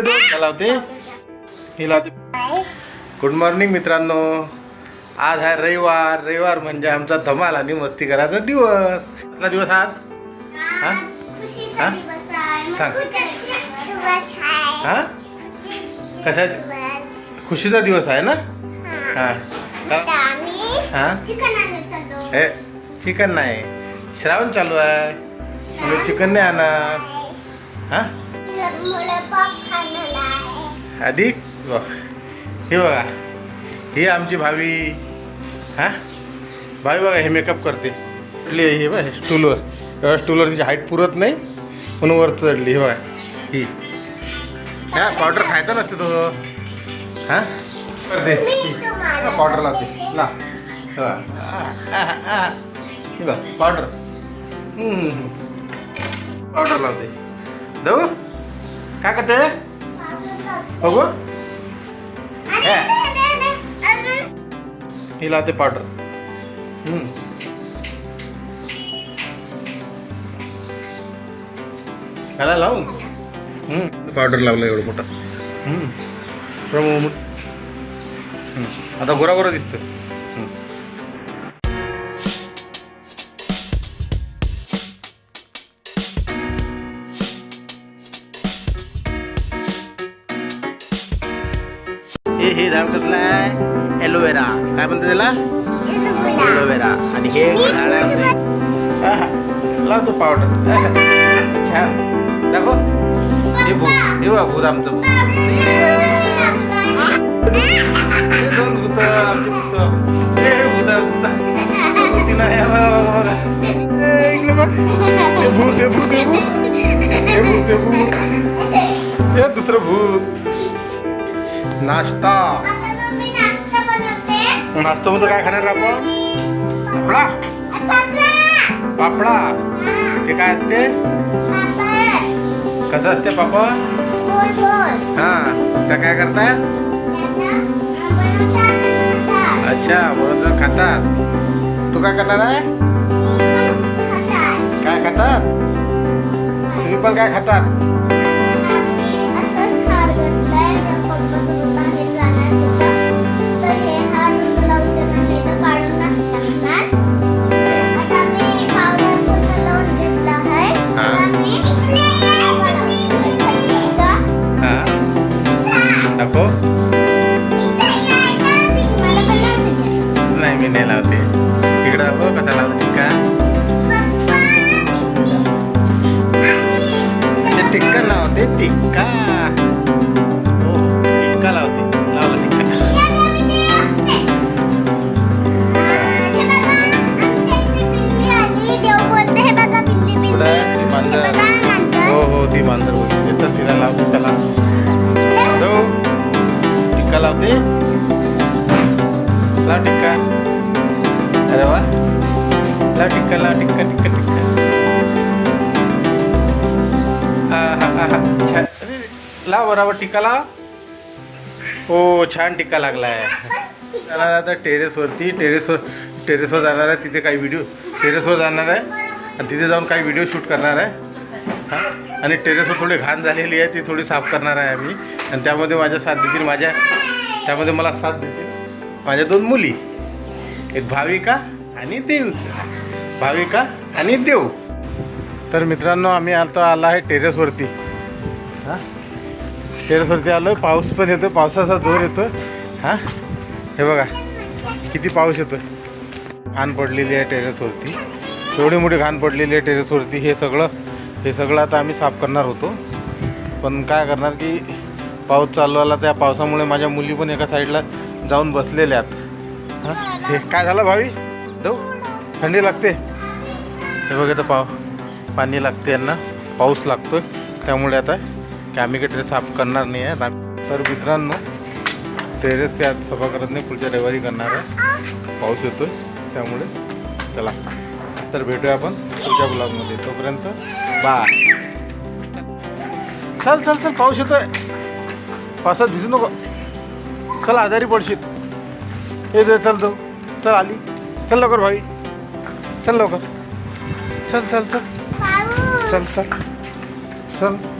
लावते ही लावते. Good morning मित्रांनो. आज आहे रविवार. रविवार म्हणजे आमचा धमाल आणि मस्ती करायचा दिवस. कसला दिवस आज? हा? हा? सांग. हा? कशा खुशीचा दिवस आहे ना? हा. हा. हे? चिकन नाही. श्रावण चालू आहे. चिकन नाही आणणार हा? अधिक. हे बघा. ही आमची भावी हा? भावी बघा हे मेकअप करते. आहे ही बघ स्टूलवर स्टूलवर तिची हाईट पुरत नाही म्हणून वर चढली हे बघा. ही. हा पावडर खायचा नसते तो. हा? करते. पावडर लावते. ला. हे बघ पावडर पावडर लावते. जाऊ काय करते बघू ही लावते पावडर हम्म. ह्याला लावून हम्म. पावडर लावलं एवढं मोठं हम्म. प्रमो मग. हे झाड कसलं आहे? एलोवेरा काय म्हणते त्याला? एलोवेरा आणि हे झाड आहे लावतो पावडर छान. दाखव. हे भूत हे बघा भूत आमचं भूत. दोन भूत आमचे भूत. हे भूत भूत. भूती नाही आहे, बघा, बघा, बघा. ए, इकडे बघ. हे भूत हे भूत हे भूत. हे भूत हे भूत. हे दुसरं भूत. नाश्ता. नाश्त्यामध्ये काय खाणार आपण? पापडा. पापडा. ते काय असते? कसं असते पापड? हा त्या काय करतात? अच्छा बरोबर खातात. तू काय करणार आहे? काय खातात? तुम्ही पण काय खातात? नाही मी नाही लावते इकडे दाखव कसा लावते टिक्का अच्छा टिक्का लावते टिक्का हो टिक्का लावते लावला टिक्का कुठं आहे? ती मांजर हो हो ती मांजर बघितली चल तिला लाव टिक्का लाव हॅलो टिक्का लावते लाव टिक्का अरे वा लाव टिक्का लाव टिक्का टिक्का टिक्का हा हा हा हा छान अरे, लाव बरोबर टिक्का लाव हो छान टिक्का आहे जाणार आता टेरेसवरती टेरेसवर टेरेसवर जाणार आहे तिथे काही व्हिडिओ टेरेसवर जाणार आहे आणि तिथे जाऊन काही व्हिडिओ शूट करणार आहे हां आणि टेरेसवर थोडी घाण झालेली आहे ती थोडी साफ करणार आहे आम्ही आणि त्यामध्ये माझ्या साथ देतील माझ्या त्यामध्ये मला साथ देतील माझ्या दोन मुली एक भाविका आणि देविका. भाविका आणि देव. तर मित्रांनो आम्ही आता आला आहे टेरेसवरती. हां? टेरेसवरती आलो पाऊस पण येतो पावसाचा जोर येतो हां? हे बघा किती पाऊस येतो घाण पडलेली आहे टेरेसवरती. एवढी मोठी घाण पडलेली आहे टेरेसवरती. हे सगळं हे सगळं आता आम्ही साफ करणार होतो. पण काय करणार की पाऊस चालू आला त्या पावसामुळे माझ्या मुली पण एका साईडला जाऊन बसलेल्या आहेत. हां? हे काय झालं भावी? जाऊ थंडी लागते. हे बघ तर पाव. पाणी लागते यांना. पाऊस लागतोय. त्यामुळे आता की आम्ही काही टेरेस साफ करणार नाही आहे. तर मित्रांनो टेरेस काय सफा करत नाही. पुढच्या रविवारी करणार आहे. पाऊस येतोय. त्यामुळे चला. तर भेटूया आपण पुढच्या ब्लॉगमध्ये. तोपर्यंत बा चल चल चल. पाऊस येतोय. पावसात भिजू नको. चल आजारी पडशील. ये दे चल तू चल आली। चल लवकर भाई। चल लवकर। चल चल चल। चल चल। चल।